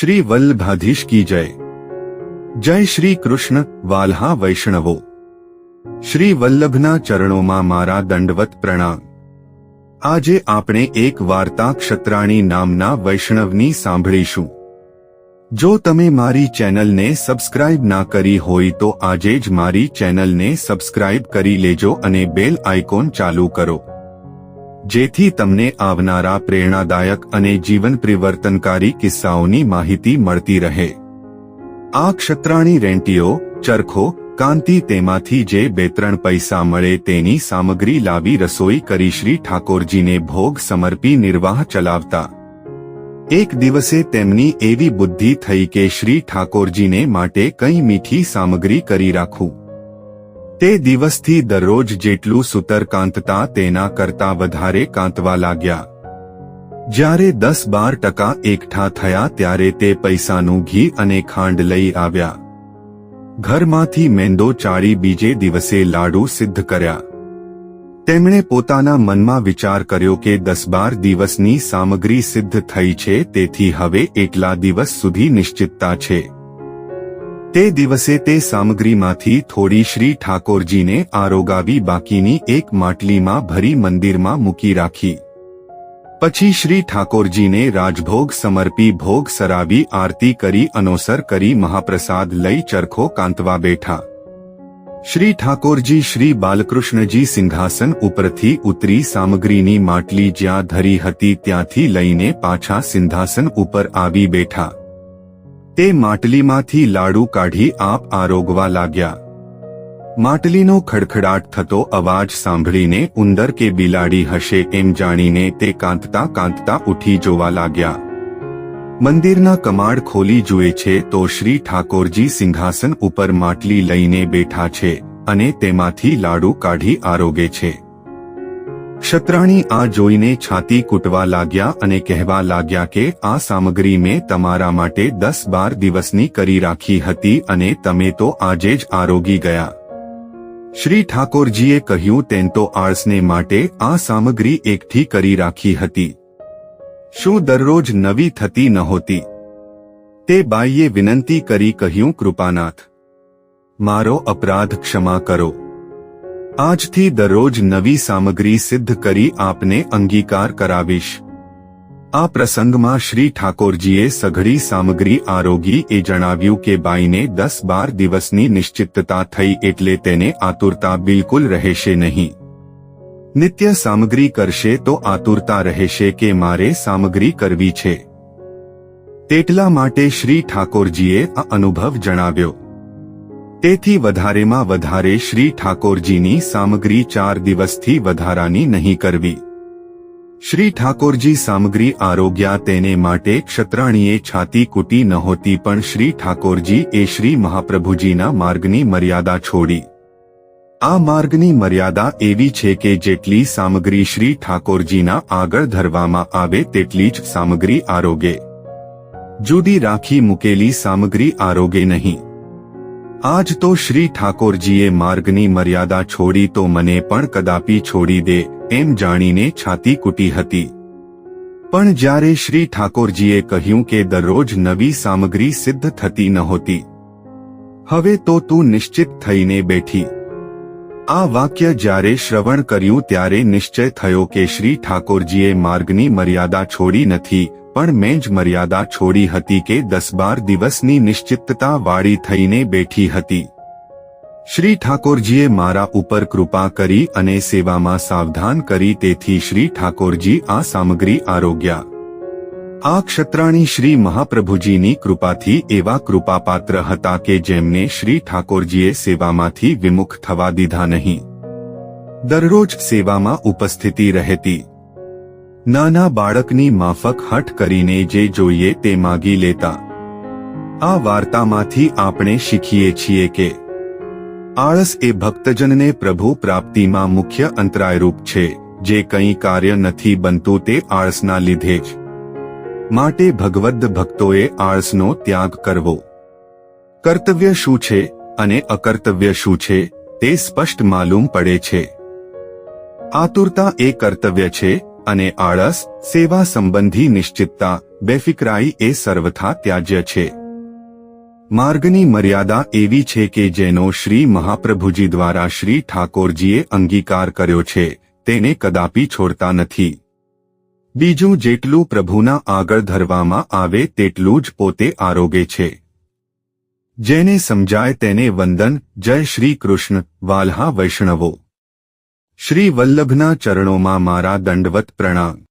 શ્રી વલ્લભાધીશ કી જય. જય શ્રી કૃષ્ણ, વાલ્હા વૈષ્ણવો. શ્રી વલ્લભના ચરણોમાં મારા દંડવત પ્રણામ. આજે આપણે એક વાર્તા ક્ષત્રાણી નામના વૈષ્ણવની સાંભળીશું. જો તમે મારી ચેનલને સબસ્ક્રાઇબ ના કરી હોય તો આજે જ મારી ચેનલને સબસ્ક્રાઇબ કરી લેજો અને બેલ આઇકોન ચાલુ કરો. જેથી તમને આવનારા પ્રેરણાદાયક અને જીવન પરિવર્તનકારી કિસ્સાઓની માહિતી મળતી રહે. આ ક્ષત્રાણી રેન્ટીઓ ચરખો, કાંતિ તેમાંથી જે બે ત્રણ પૈસા મળે તેની સામગ્રી લાવી રસોઈ કરી શ્રી ઠાકોરજીને ભોગ સમર્પી નિર્વાહ ચલાવતા. એક દિવસે તેમની એવી બુદ્ધિ થઈ કે શ્રી ઠાકોરજીને માટે કંઈ મીઠી સામગ્રી કરી રાખું. તે દિવસથી દરરોજ જેટલું સૂતર કાંતતા તેના કરતા વધારે કાંતવા લાગ્યા. જ્યારે દસ બાર ટકા એકઠા થયા ત્યારે તે પૈસાનું ઘી અને ખાંડ લઈ આવ્યા. ઘરમાંથી મેંદો ચાળી બીજે દિવસે લાડુ સિદ્ધ કર્યા. તેમણે પોતાના મનમાં વિચાર કર્યો કે દસ બાર દિવસની સામગ્રી સિદ્ધ થઈ છે તેથી હવે એટલા દિવસ સુધી નિશ્ચિતતા છે. તે દિવસે તે સામગ્રીમાંથી થોડી શ્રી ઠાકોરજીને આરોગાવી બાકીની એક માટલીમાં ભરી મંદિરમાં મૂકી રાખી. પછી શ્રી ઠાકોરજીને રાજભોગ સમર્પી ભોગ સરાવી આરતી કરી અનોસર કરી મહાપ્રસાદ લઈ ચરખો કાંતવા બેઠા. શ્રી ઠાકોરજી શ્રી બાલકૃષ્ણજી સિંહાસન ઉપરથી ઉતરી સામગ્રીની માટલી જ્યાં ધરી હતી ત્યાંથી લઈને પાછા સિંહાસન ઉપર આવી બેઠા. તે માટલીમાંથી લાડુ કાઢી આપ આરોગવા લાગ્યા. માટલીનો ખડખડાટ થતો અવાજ સાંભળીને ઉંદર કે બિલાડી હશે એમ જાણીને તે કાંતતા કાંતતા ઉઠી જોવા લાગ્યા. મંદિરના કમાડ ખોલી જુએ છે તો શ્રી ઠાકોરજી સિંહાસન ઉપર માટલી લઈને બેઠા છે અને તેમાંથી લાડુ કાઢી આરોગે છે. ક્ષત્રાણી આ જોઈને છાતી કૂટવા લાગ્યા અને કહેવા લાગ્યા કે, આ સામગ્રી મેં તમારા માટે દસ બાર દિવસની કરી રાખી હતી અને તમે તો આજે જ આરોગી ગયા. શ્રી ઠાકોરજીએ કહ્યું, તેમ તો આળસને માટે આ સામગ્રી એકઠી કરી રાખી હતી. શું દરરોજ નવી થતી નહોતી? તે બાઈએ વિનંતી કરી કહ્યું, કૃપાનાથ, મારો અપરાધ ક્ષમા કરો. આજથી દરરોજ નવી સામગ્રી સિદ્ધ કરી આપને અંગીકાર કરાવીશ. આ પ્રસંગમાં શ્રી ઠાકોરજીએ સઘળી સામગ્રી આરોગી એ જણાવ્યું કે બાઈને દસ બાર દિવસની નિશ્ચિતતા થઈ એટલે તેને આતુરતા બિલકુલ રહેશે નહીં. નિત્ય સામગ્રી કરશે તો આતુરતા રહેશે કે મારે સામગ્રી કરવી છે? તેટલા માટે શ્રી ઠાકોરજીએ આ અનુભવ જણાવ્યો. તેથી વધારેમાં વધારે શ્રી ઠાકોરજીની સામગ્રી ચાર દિવસથી વધારાની નહીં કરવી. શ્રી ઠાકોરજી સામગ્રી આરોગ્યા તેને માટે ક્ષત્રાણીએ છાતી કૂટી નહોતી પણ શ્રી ઠાકોરજી એ શ્રી મહાપ્રભુજીના માર્ગની મર્યાદા છોડી. આ માર્ગની મર્યાદા એવી છે કે જેટલી સામગ્રી શ્રી ઠાકોરજીના આગળ ધરવામાં આવે તેટલી જ સામગ્રી આરોગે. જુદી રાખી મૂકેલી સામગ્રી આરોગે નહીં. આજ તો શ્રી ઠાકોરજીએ માર્ગની મર્યાદા છોડી તો મને પણ કદાપી છોડી દે, એમ જાણીને છાતી કૂટી હતી. પણ જ્યારે શ્રી ઠાકોરજીએ કહ્યું કે દરરોજ નવી સામગ્રી સિદ્ધ થતી નહોતી, હવે તો તું નિશ્ચિત થઈને બેઠી. આ વાક્ય જ્યારે શ્રવણ કર્યું ત્યારે નિશ્ચય થયો કે શ્રી ઠાકોરજીએ માર્ગની મર્યાદા છોડી નથી પણ મેં જ મર્યાદા છોડી હતી કે દસ બાર દિવસની નિશ્ચિતતા વાળી થઈને બેઠી હતી. શ્રી ઠાકોરજીએ મારા ઉપર કૃપા કરી અને સેવામાં સાવધાન કરી તેથી શ્રી ઠાકોરજી આ સામગ્રી આરોગ્યા. આ ક્ષત્રાણી શ્રી મહાપ્રભુજીની કૃપાથી એવા કૃપાપાત્ર હતા કે જેમને શ્રી ઠાકોરજીએ સેવામાંથી વિમુખ થવા દીધા નહીં. દરરોજ સેવામાં ઉપસ્થિતિ રહેતી. નાના બાળકની માફક હઠ કરીને જે જોઈએ તે માગી લેતા. આ વાર્તામાંથી આપણે શીખીએ છીએ કે, આળસ એ ભક્તજનને પ્રભુ પ્રાપ્તિમાં મુખ્ય અંતરાયરૂપ છે, જે કંઈ કાર્ય નથી બનતું તે આળસના લીધે જ. માટે ભગવદ્ ભક્તોએ આળસનો ત્યાગ કરવો. કર્તવ્ય શું છે અને અકર્તવ્ય શું છે તે સ્પષ્ટ માલુમ પડે છે. આતુરતા એ કર્તવ્ય છે અને આળસ, સેવા સંબંધી નિશ્ચિતતા, બેફિકરાઈ એ સર્વથા ત્યાજ્ય છે. માર્ગની મર્યાદા એવી છે કે જેનો શ્રી મહાપ્રભુજી દ્વારા શ્રી ઠાકોરજીએ અંગીકાર કર્યો છે, તેને કદાપી છોડતા નથી. બીજું જેટલું પ્રભુના આગળ ધરવામાં આવે તેટલું જ પોતે આરોગે છે. જેને સમજાય તેને વંદન, જય શ્રી કૃષ્ણ, વાલ્હા વૈષ્ણવો. શ્રી વલ્લભના ચરણોમાં મારા દંડવત પ્રણામ.